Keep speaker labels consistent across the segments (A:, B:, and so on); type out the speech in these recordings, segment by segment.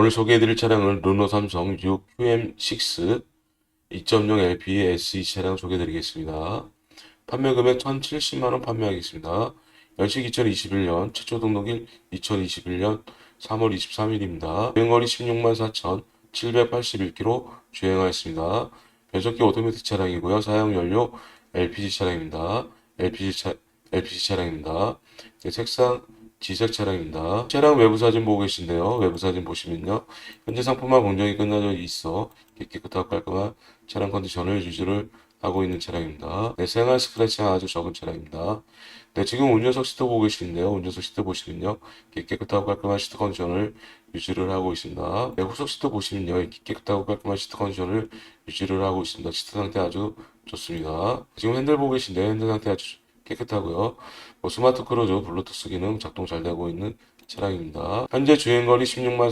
A: 오늘 소개해드릴 차량은 르노 삼성 6 QM6 2.0 LP SE 차량 소개해드리겠습니다. 판매 금액 1,070만원 판매하겠습니다. 연식 2021년, 최초 등록일 2021년 3월 23일입니다. 주행거리 16만 4,781km 주행하였습니다. 변속기 오토매틱 차량이고요. 사용 연료 LPG 차량입니다. LPG 차, LPG 차량입니다. 네, 색상 지색 차량입니다. 차량 외부 사진 보고 계신데요. 외부 사진 보시면요. 현재 상품화 공정이 끝나져 있어 깨끗하고 깔끔한 차량 컨디션을 유지를 하고 있는 차량입니다. 네, 생활 스크래치가 아주 적은 차량입니다. 네, 지금 운전석 시트 보고 계시는데요. 운전석 시트 보시면요. 깨끗하고 깔끔한 시트 컨디션을 유지를 하고 있습니다. 네, 후석 시트 보시면요. 깨끗하고 깔끔한 시트 컨디션을 유지를 하고 있습니다. 시트 상태 아주 좋습니다. 지금 핸들 보고 계신데 핸들 상태 아주 깨끗하고요. 뭐 스마트 크루즈 블루투스 기능 작동 잘 되고 있는 차량입니다. 현재 주행거리 16만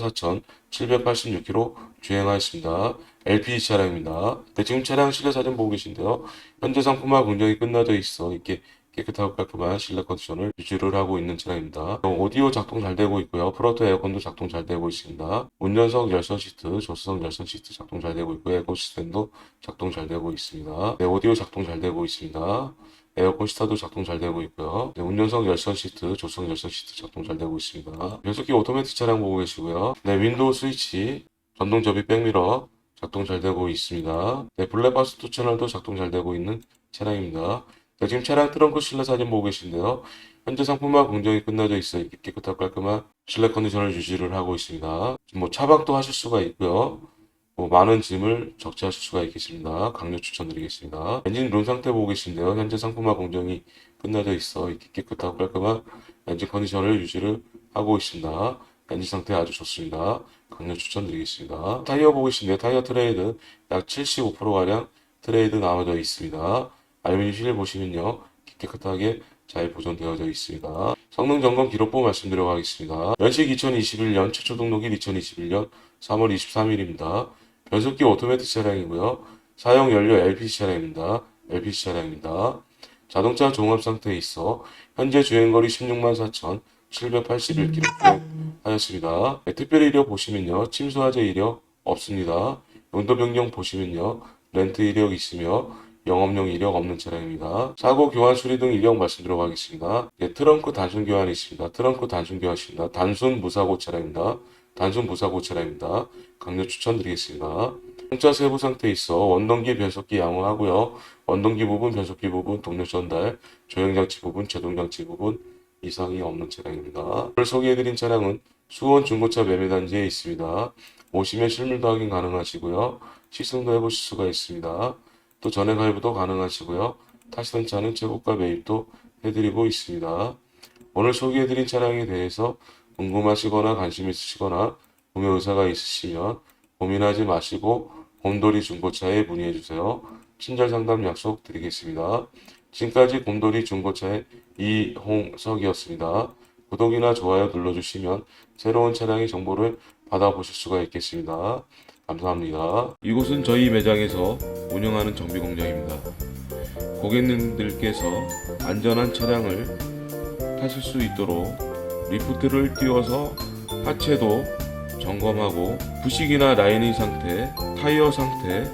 A: 4,786km 주행하였습니다. LPG 차량입니다. 네, 지금 차량 실내 사진 보고 계신데요. 현재 상품화 공정이 끝나져 있어 이렇게 깨끗하고 깔끔한 실내 컨디션을 유지를 하고 있는 차량입니다. 어, 오디오 작동 잘 되고 있고요. 프로토 에어컨도 작동 잘 되고 있습니다. 운전석 열선 시트, 조수석 열선 시트 작동 잘 되고 있고요. 에코 시스템도 작동 잘 되고 있습니다. 네, 오디오 작동 잘 되고 있습니다. 에어컨 시타도 작동 잘 되고 있고요. 네, 운전석 열선 시트, 조수석 열선 시트 작동 잘 되고 있습니다. 변속기 오토매틱 차량 보고 계시고요. 네, 윈도우 스위치, 전동 접이 백미러 작동 잘 되고 있습니다. 네, 블랙박스 투 채널도 작동 잘 되고 있는 차량입니다. 네, 지금 차량 트렁크 실내 사진 보고 계신데요. 현재 상품화 공정이 끝나져 있어 깨끗하고 깔끔한 실내 컨디션을 유지를 하고 있습니다. 뭐 차박도 하실 수가 있고요. 뭐 많은 짐을 적재하실 수가 있겠습니다. 강력 추천드리겠습니다. 엔진 룸 상태 보고 계신데요. 현재 상품화 공정이 끝나져 있어 깨끗하고 깔끔한 엔진 컨디션을 유지를 하고 있습니다. 엔진 상태 아주 좋습니다. 강력 추천드리겠습니다. 타이어 보고 계신데요. 타이어 트레이드 약 75%가량 트레이드 나와져 있습니다. 알루미늄 실 보시면요. 깨끗하게 잘 보존되어져 있습니다. 성능 점검 기록부 말씀드려 가겠습니다. 연식 2021년 최초 등록일 2021년 3월 23일입니다. 변속기 오토매틱 차량이고요. 사용 연료 LPG 차량입니다. LPG 차량입니다. 자동차 종합 상태에 있어 현재 주행거리 16만 4,781km 주행하였습니다. 네, 특별 이력 보시면요. 침수 화재 이력 없습니다. 용도 변경 보시면요. 렌트 이력 있으며 영업용 이력 없는 차량입니다. 사고 교환 수리 등 이력 말씀드려 가겠습니다. 네, 트렁크 단순 교환이 있습니다. 트렁크 단순 교환입니다. 단순 무사고 차량입니다. 단순 무사고 차량입니다. 강력 추천드리겠습니다. 공차 세부 상태에 있어 원동기 변속기 양호하고요. 원동기 부분, 변속기 부분, 동력 전달, 조형장치 부분, 제동장치 부분 이상이 없는 차량입니다. 오늘 소개해드린 차량은 수원 중고차 매매단지에 있습니다. 오시면 실물도 확인 가능하시고요. 시승도 해보실 수가 있습니다. 또 전액 할부도 가능하시고요. 타시던 차는 최고가 매입도 해드리고 있습니다. 오늘 소개해드린 차량에 대해서 궁금하시거나 관심 있으시거나 구매 의사가 있으시면 고민하지 마시고 곰돌이 중고차에 문의해주세요. 친절 상담 약속 드리겠습니다. 지금까지 곰돌이 중고차의 이홍석이었습니다. 구독이나 좋아요 눌러주시면 새로운 차량의 정보를 받아보실 수가 있겠습니다. 감사합니다. 이곳은 저희 매장에서 운영하는 정비 공장입니다. 고객님들께서 안전한 차량을 타실 수 있도록 리프트를 띄워서 하체도 점검하고 부식이나 라이닝 상태, 타이어 상태,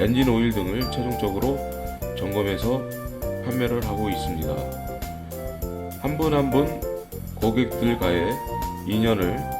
A: 엔진 오일 등을 최종적으로 점검해서 판매를 하고 있습니다. 한 분 한분 고객들과의 인연을